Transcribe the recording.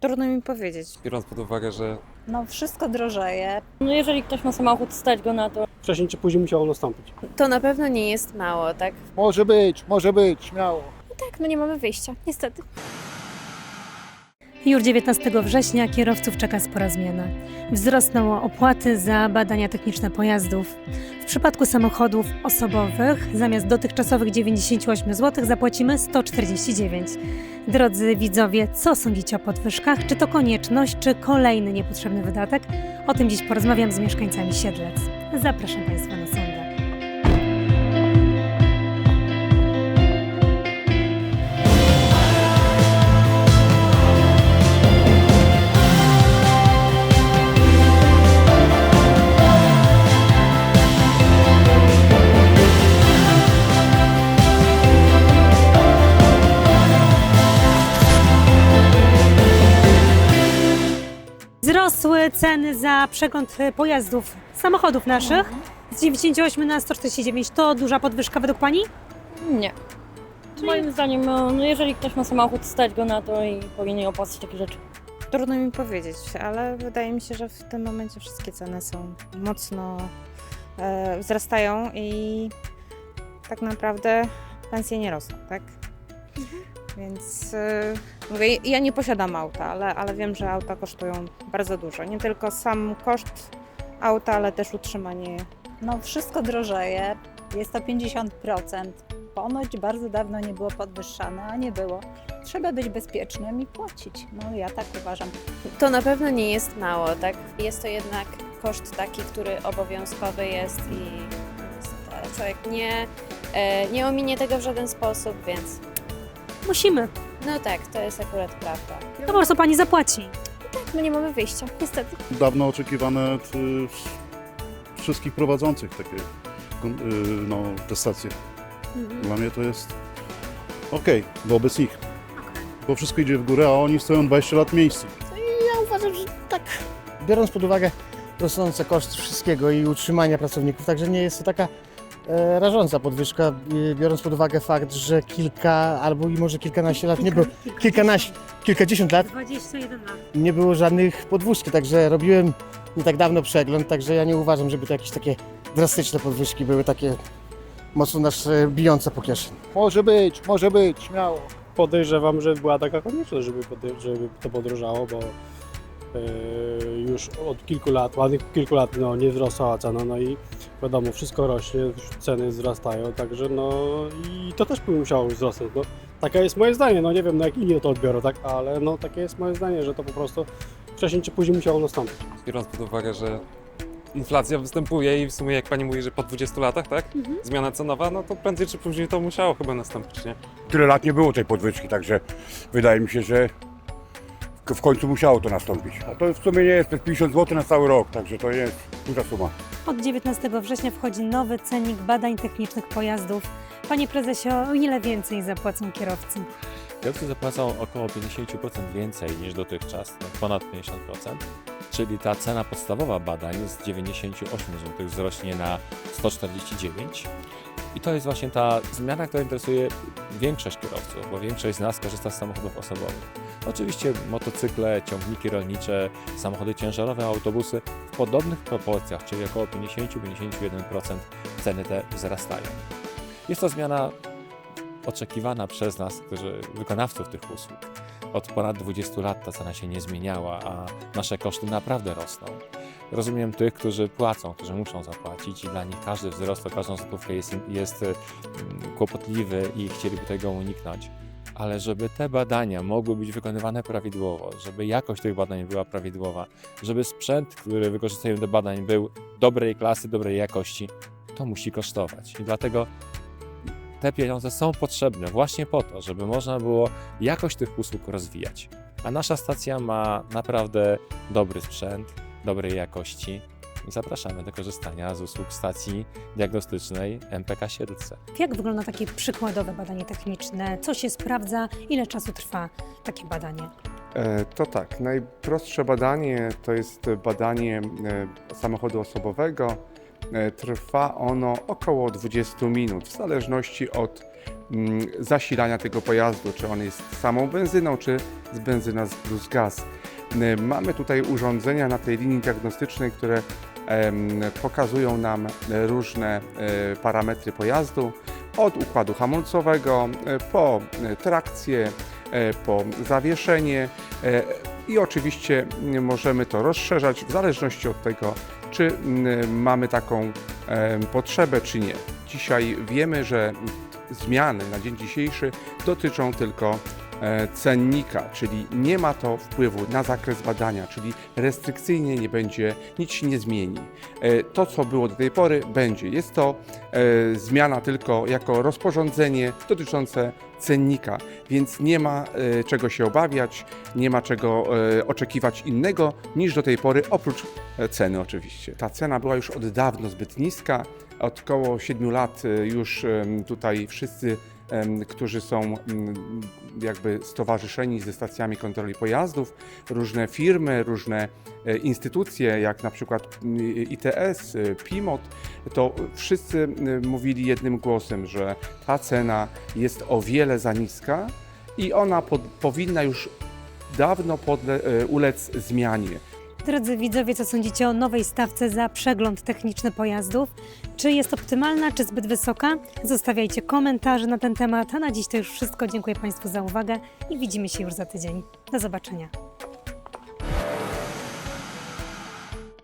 Trudno mi powiedzieć. Biorąc pod uwagę, że No wszystko drożeje. No jeżeli ktoś ma samochód, stać go na to. Wcześniej czy później musiało nastąpić. To na pewno nie jest mało, tak? Może być, może być, śmiało. Tak, no nie mamy wyjścia, niestety. Już 19 września kierowców czeka spora zmiana. Wzrosną opłaty za badania techniczne pojazdów. W przypadku samochodów osobowych zamiast dotychczasowych 98 zł zapłacimy 149. Drodzy widzowie, co sądzicie o podwyżkach? Czy to konieczność, czy kolejny niepotrzebny wydatek? O tym dziś porozmawiam z mieszkańcami Siedlec. Zapraszam Państwa na sondę. Wzrosły ceny za przegląd e, pojazdów, samochodów naszych z 98 na 149. To duża podwyżka według Pani? Nie. Moim zdaniem, no no jeżeli ktoś ma samochód, stać go na to i powinien opłacać takie rzeczy. Trudno mi powiedzieć, ale wydaje mi się, że w tym momencie wszystkie ceny są mocno e, wzrastają i tak naprawdę pensje nie rosną, tak? Więc e, mówię, ja nie posiadam auta, ale, ale wiem, że auta kosztują bardzo dużo. Nie tylko sam koszt auta, ale też utrzymanie No wszystko drożeje. Jest to 50%. Ponoć bardzo dawno nie było podwyższane, a nie było. Trzeba być bezpiecznym i płacić. No ja tak uważam. To na pewno nie jest mało, tak? Jest to jednak koszt taki, który obowiązkowy jest i e, człowiek nie, e, nie ominie tego w żaden sposób, więc Musimy. no tak, to jest akurat prawda. To po prostu Pani zapłaci. Tak, no nie mamy wyjścia, niestety. dawno oczekiwane od y, wszystkich prowadzących takie y, no, te stacje. Dla mnie to jest okej wobec nich. Bo wszystko idzie w górę, a oni stoją 20 lat w miejscu. Ja uważam, że tak, biorąc pod uwagę rosnące koszty wszystkiego i utrzymania pracowników, także nie jest to taka e, rażąca podwyżka, e, biorąc pod uwagę fakt, że kilka albo i może kilkanaście lat nie było, kilkanaście, kilkadziesiąt lat 21 lat. nie było żadnych podwózki, także robiłem nie tak dawno przegląd, także ja nie uważam, żeby to jakieś takie drastyczne podwyżki były takie mocno nas e, bijące po kieszeni. Może być, może być, śmiało. Podejrzewam, że była taka konieczność, żeby, podej- żeby to podrożało, bo e, już od kilku lat, ładnych kilku lat no, nie wzrosła cena, no i wiadomo, wszystko rośnie, ceny wzrastają, także no i to też by musiało wzrosnąć. No, takie jest moje zdanie, no nie wiem, no jak inni to odbiorą, tak, ale no takie jest moje zdanie, że to po prostu wcześniej czy później musiało nastąpić. biorąc pod uwagę, że inflacja występuje i w sumie jak pani mówi, że po 20 latach, tak? Zmiana cenowa, no to prędzej czy później to musiało chyba nastąpić, nie? Tyle lat nie było tej podwyżki, także wydaje mi się, że w- końcu musiało to nastąpić. A to w sumie nie jest to jest 50 zł na cały rok, także to jest duża suma. Od 19 września wchodzi nowy cennik badań technicznych pojazdów. Panie prezesie, o ile więcej zapłacą kierowcy? Kierowcy zapłacą około 50% więcej niż dotychczas, no ponad 50%, czyli ta cena podstawowa badań z 98 zł wzrośnie na 149. I to jest właśnie ta zmiana, która interesuje większość kierowców, bo większość z nas korzysta z samochodów osobowych. Oczywiście motocykle, ciągniki rolnicze, samochody ciężarowe, autobusy w podobnych proporcjach, czyli około 50-51% ceny te wzrastają. Jest to zmiana oczekiwana przez nas, którzy wykonawców tych usług. Od ponad 20 lat ta cena się nie zmieniała, a nasze koszty naprawdę rosną. Rozumiem tych, którzy płacą, którzy muszą zapłacić i dla nich każdy wzrost o każdą złotówkę jest, jest mm, kłopotliwy i chcieliby tego uniknąć. Ale żeby te badania mogły być wykonywane prawidłowo, żeby jakość tych badań była prawidłowa, żeby sprzęt, który wykorzystują do badań był dobrej klasy, dobrej jakości, to musi kosztować. I dlatego te pieniądze są potrzebne właśnie po to, żeby można było jakość tych usług rozwijać. A nasza stacja ma naprawdę dobry sprzęt, dobrej jakości. Zapraszamy do korzystania z usług stacji diagnostycznej MPK Siedlce. Jak wygląda takie przykładowe badanie techniczne? Co się sprawdza? Ile czasu trwa takie badanie? E, To tak, najprostsze badanie to jest badanie e, samochodu osobowego. E, Trwa ono około 20 minut, w zależności od mm, zasilania tego pojazdu, czy on jest samą benzyną, czy z benzyna plus gaz. Y, Mamy tutaj urządzenia na tej linii diagnostycznej, które pokazują nam e, różne e, parametry pojazdu, od układu hamulcowego e, po e, trakcję, e, po zawieszenie e, i oczywiście mm, możemy to rozszerzać w zależności od tego, czy mm, mamy taką potrzebę, czy nie. Dzisiaj wiemy, że zmiany na dzień dzisiejszy dotyczą tylko e, cennika, czyli nie ma to wpływu na zakres badania, czyli restrykcyjnie nie będzie, nic się nie zmieni. E, To, co było do tej pory, będzie. Jest to e, zmiana tylko jako rozporządzenie dotyczące cennika, więc nie ma e, czego się obawiać, nie ma czego e, oczekiwać innego niż do tej pory, oprócz e, ceny oczywiście. Ta cena była już od dawno zbyt niska, od około 7 lat e, już tutaj wszyscy którzy są jakby stowarzyszeni ze stacjami kontroli pojazdów, różne firmy, różne e, instytucje, jak na przykład mm, ITS, e, PIMOT, to wszyscy e, mówili jednym głosem, że ta cena jest o wiele za niska i ona pod, powinna już dawno e, ulec zmianie. Drodzy widzowie, co sądzicie o nowej stawce za przegląd techniczny pojazdów? Czy jest optymalna, czy zbyt wysoka? Zostawiajcie komentarze na ten temat. A na dziś to już wszystko. Dziękuję Państwu za uwagę i widzimy się już za tydzień. Do zobaczenia.